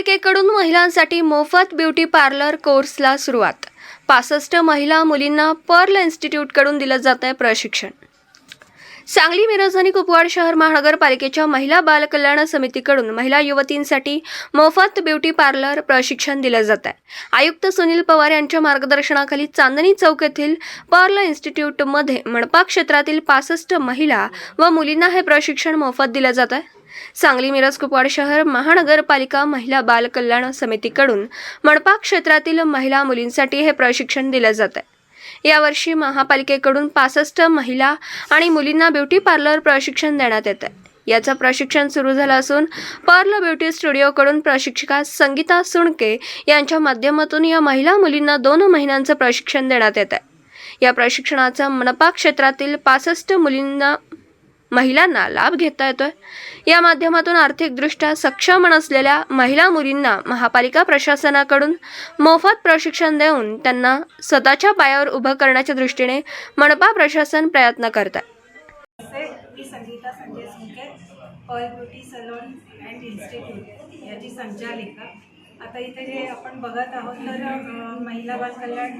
महापालिकेकडून महिलांसाठी मोफत ब्युटी पार्लर कोर्सला सुरुवात. पासष्ट महिला मुलींना पर्ल इन्स्टिट्यूटकडून दिलं जात आहे प्रशिक्षण. सांगली मिरज आणि कुपवाड शहर महानगरपालिकेच्या महिला बालकल्याण समितीकडून महिला युवतींसाठी मोफत ब्युटी पार्लर प्रशिक्षण दिलं जात आहे आयुक्त सुनील पवार यांच्या मार्गदर्शनाखाली चांदणी चौक येथील पर्ल इन्स्टिट्यूटमध्ये मनपा क्षेत्रातील पासष्ट महिला व मुलींना हे प्रशिक्षण मोफत दिलं जात आहे सांगली मिरज कुपवाड शहर महानगरपालिका महिला बाल कल्याण समितीकडून मनपा क्षेत्रातील महिला मुलींसाठी हे प्रशिक्षण दिलं जात आहे. यावर्षी महापालिकेकडून पासष्ट महिला आणि मुलींना ब्युटी पार्लर प्रशिक्षण देण्यात येत आहे. याचं प्रशिक्षण सुरू झालं असून पर्ल ब्युटी स्टुडिओकडून प्रशिक्षिका संगीता सुणके यांच्या माध्यमातून या महिला मुलींना दोन महिन्यांचं प्रशिक्षण देण्यात येत आहे. या प्रशिक्षणाचा मनपा क्षेत्रातील पासष्ट मुलींना महिलांना लाभ घेता येतोय. या माध्यमातून आर्थिकदृष्ट्या सक्षम नसलेल्या महिला मुलींना महापालिका प्रशासनाकडून मोफत प्रशिक्षण देऊन त्यांना स्वतःच्या पायावर उभं करण्याच्या दृष्टीने मनपा प्रशासन प्रयत्न करत आहे मी Sangeeta Sanjay Sunke Pearl Beauty Salon and Institute याची संचालिका. आता इथे जे आपण बघत आहोत तर महिला बाल कल्याण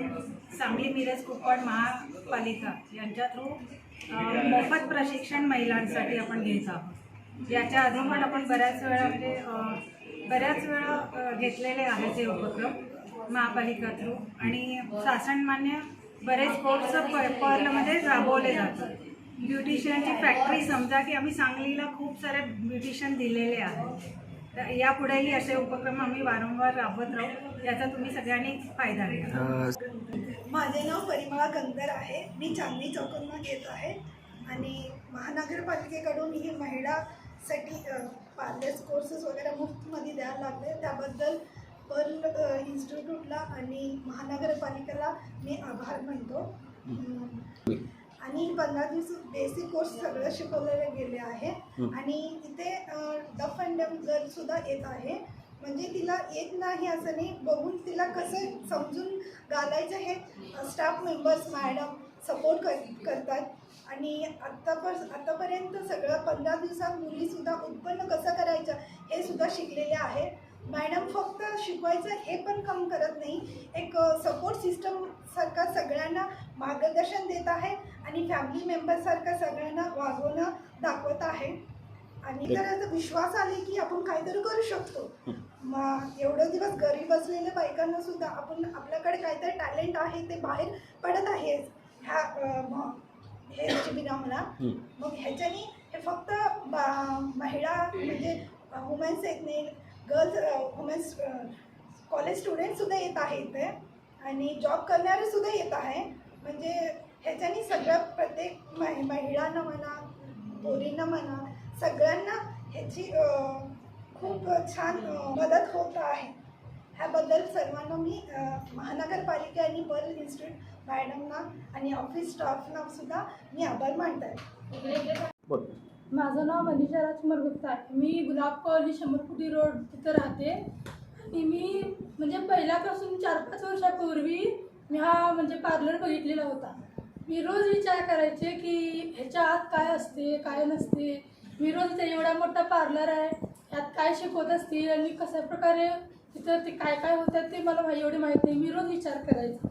सांगली मिरज कुपवाड महापालिका यांच्या थ्रू मोफत प्रशिक्षण महिलांसाठी आपण घेत आहोत. याच्या आधी पण आपण बऱ्याच वेळा म्हणजे बऱ्याच वेळा घेतलेले आहेत हे उपक्रम महापालिका थ्रू आणि शासनमान्य बरेच कोर्स प पर्लमध्ये राबवले जातात. ब्युटिशियनची फॅक्टरी समजा की आम्ही सांगलीला खूप सारे ब्युटिशियन दिलेले आहेत. तर यापुढेही असे उपक्रम आम्ही वारंवार राबवत राहू. याचा तुम्ही सगळ्यांनी फायदा घ्या. माझे नाव परिमळा गंधर आहे. मी चांदणी चौकातून येत आहे. आणि महानगरपालिकेकडून ही महिलासाठी पार्लर्स कोर्सेस वगैरे मुफ्तमध्ये द्यायला लागले. त्याबद्दल पर्ल इन्स्टिट्यूटला आणि महानगरपालिकेला मी आभार मानतो. आणि पंधरा दिवस बेसिक कोर्स सगळं शिकवलेले गेले आहे. आणि इथे डफ अँड डम गर्लसुद्धा येत आहे. म्हणजे तिला येत नाही असं नाही बघून तिला कसं समजून घालायचं हे स्टाफ मेंबर्स मॅडम सपोर्ट कर करतात. आणि आत्तापर आत्तापर्यंत सगळं पंधरा दिवसात मुलीसुद्धा उत्पन्न कसं करायचं हे सुद्धा शिकलेले आहे मॅडम फक्त शिकवायचं हे पण काम करत नाही. एक सपोर्ट सिस्टम सारखा सगळ्यांना मार्गदर्शन देत आहे आणि फॅमिली मेंबरसारखं सगळ्यांना वागवणं दाखवत आहे. आणि तर विश्वास आले की आपण काहीतरी करू शकतो. मग एवढं दिवस घरी बसलेल्या बायकांना सुद्धा आपण आपल्याकडे काहीतरी टॅलेंट आहे ते बाहेर पडत आहे. ह्या हे शिबिरामुळा मग ह्याच्याने हे फक्त बा- महिला म्हणजे वुमेन्स येत नाही गर्ल्स वुमेन्स कॉलेज स्टुडंटसुद्धा येत आहे इथे आणि जॉब करणारेसुद्धा येत आहे म्हणजे ह्याच्यानी सगळ्या प्रत्येक महि महिलांना म्हणा पोरींना म्हणा सगळ्यांना ह्याची खूप छान मदत होत आहे. ह्याबद्दल सर्वांना मी महानगरपालिका आणि पर्ल इन्स्टिट्यूट मॅडमना आणि ऑफिस स्टाफना सुद्धा मी आभार मानत. आहे माझं नाव मनीषा राजकुमार गुप्ता आहे. मी गुलाब कॉलनी शंभरपुटी रोड तिथं राहते. आणि मी म्हणजे पहिल्यापासून चार पाच वर्षापूर्वी मी हा म्हणजे पार्लर बघितलेला होता. मी रोज विचार करायचे की ह्याच्या आत काय असते काय नसते? मी रोज ते एवढा मोठा पार्लर आहे यात काय शिकवत असतील आणि कशा प्रकारे तिथं ते काय काय होतं ते मला माहि- एवढी माहीत नाही. मी रोज विचार करायचा.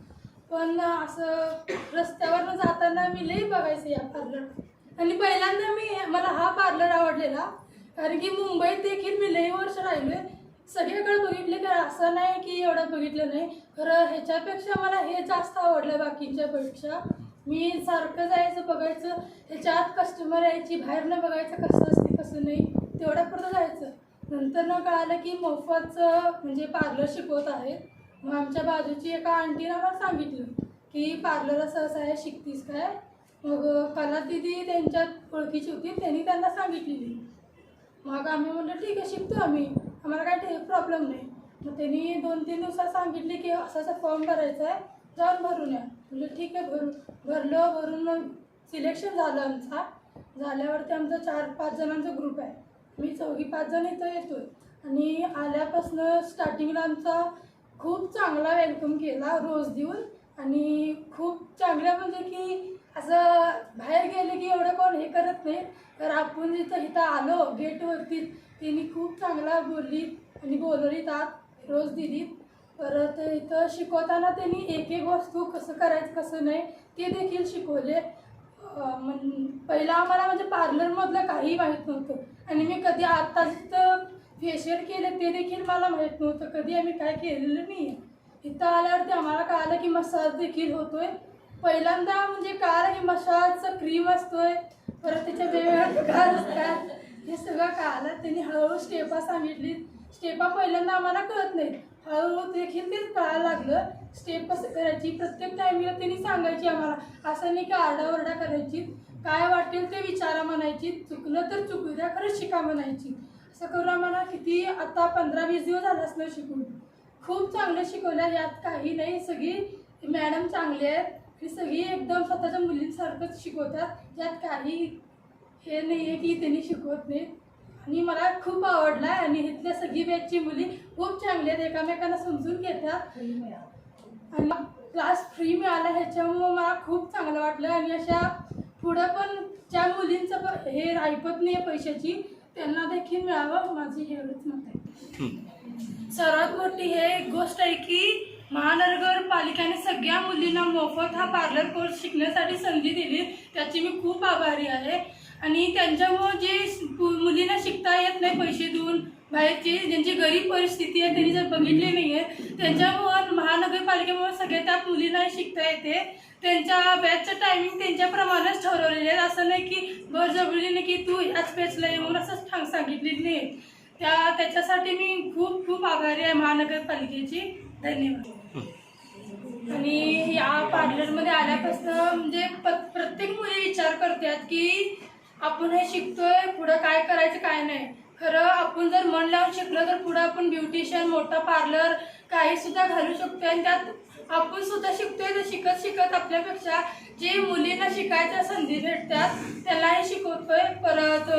पण असं रस्त्यावरनं जाताना मी लई बघायचं या पार्लर आणि पहिल्यांदा मी मला हा पार्लर आवडलेला. कारण की मुंबईत देखील मी लई वर्ष राहिले सगळीकडे बघितले तर असं नाही की एवढं बघितलं नाही. खरं ह्याच्यापेक्षा मला हे जास्त आवडलं बाकीच्यापेक्षा मी सारखं जायचं बघायचं. ह्याच्यात कस्टमर यायची बाहेरनं बघायचं कसं असते कसं नाही तेवढ्यापर्यंत जायचं. नंतर न कळालं की मोफतचं म्हणजे पार्लर शिकवत आहेत. मग आमच्या बाजूची एका आंटीनं मला सांगितलं की पार्लर असं असं आहे शिकतीस काय? मग कला दिदी त्यांच्यात ओळखीची होती त्यांनी त्यांना सांगितलेली. मग आम्ही म्हटलं ठीक आहे शिकतो आम्ही. आम्हाला काय प्रॉब्लेम नाही. मग त्यांनी दोन तीन दिवसात सांगितले की असा असा फॉर्म भरायचा आहे जाऊन भरून या म्हणजे ठीक आहे भरू. भरलं भरून मग सिलेक्शन झालं आमचा. झाल्यावरती आमचा चार पाच जणांचा ग्रुप आहे. मी चौघी पाच जण इथं येतोय. आणि आल्यापासनं स्टार्टिंगला आमचा खूप चांगला वेलकम केला रोज देऊन. आणि खूप चांगल्या म्हणजे की असं बाहेर गेले की एवढं कोण हे करत नाही. तर आपण जिथं इथं आलो गेटवरती तिने खूप चांगला बोलली आणि बोलवली तात रोज दिली. परत इथं शिकवताना त्यांनी एक एक वस्तू कसं करायचं कसं नाही ते देखील शिकवले. अं, म्हण पहिला आम्हाला म्हणजे पार्लरमधलं काही माहीत नव्हतं. आणि मी कधी आत्ता जिथं फेशियल केलं ते देखील मला माहीत नव्हतं. कधी आम्ही काय केलेलं नाही आहे इथं आल्यावरती आम्हाला कळालं की मसाज देखील होतोय. पहिल्यांदा म्हणजे कळालं हे मशाचं क्रीम असतोय परत त्याच्या वेगवेगळ्या प्रकार असतात. हे सगळं कळालं त्यांनी हळूहळू स्टेपा सांगितली. स्टेपा पहिल्यांदा आम्हाला कळत नाही. हळूहळू देखील तेच कळायला लागलं. स्टेप कसं करायची? प्रत्येक टायमिंगला त्यांनी सांगायची आम्हाला. असं नाही की आरडाओरडा करायची. काय वाटेल ते विचारा म्हणायची. चुकलं तर चुकू द्या खरंच शिका म्हणायची. असं करून आम्हाला किती आता पंधरा वीस दिवस झालं असलं शिकून. खूप चांगलं शिकवलं. यात काही नाही. सगळी मॅडम चांगली आहेत. आणि सगळी एकदम स्वतःच्या मुलींसारखंच शिकवतात. यात काही हे नाही आहे की त्यांनी शिकवत नाही. आणि मला खूप आवडला आहे आणि इथल्या सगळी बॅचची मुली खूप चांगली आहेत. एकामेकांना समजून घेतात. आणि क्लास फ्री मिळाला ह्याच्यामुळं मला खूप चांगलं वाटलं. आणि अशा पुढं पण ज्या मुलींचं प- हे ऐपत नाही आहे पैशाची त्यांना देखील मिळावं. माझी हे एवढंच मत आहे. सर्वात मोठी हे एक गोष्ट आहे की महानगरपालिकेने सगळ्या मुलींना मोफत हा पार्लर कोर्स शिकण्यासाठी संधी दिली. त्याची मी खूप आभारी आहे. आणि त्यांच्यामुळं जे पु- मुलींना शिकता येत नाही पैसे देऊन बाहेरची ज्यांची गरीब परिस्थिती आहे त्यांनी जर बघितली नाही आहे त्यांच्यामुळं महानगरपालिकेमुळे सगळ्या त्या मुलींना शिकता येते. त्यांच्या बॅचचं टायमिंग त्यांच्याप्रमाणेच ठरवलेले आहे असं नाही की बळजबरीने की तू याच बॅचला ये म्हणून असं ठांग सांगितलेली नाही त्या त्याच्यासाठी मी खूप खूप आभारी आहे महानगरपालिकेची. धन्यवाद. आणि या पार्लरमध्ये आल्यापासून म्हणजे प्रत्येक मुली विचार करतात की आपण हे शिकतोय पुढं काय करायचं काय नाही. खरं आपण जर मन लावून शिकलो तर पुढं आपण ब्युटिशियन मोठा पार्लर काही सुद्धा घालू शकतो आणि त्यात आपण सुद्धा शिकतोय तर शिकत शिकत आपल्यापेक्षा जे मुलींना शिकायच्या संधी भेटतात त्यालाही शिकवतोय परत.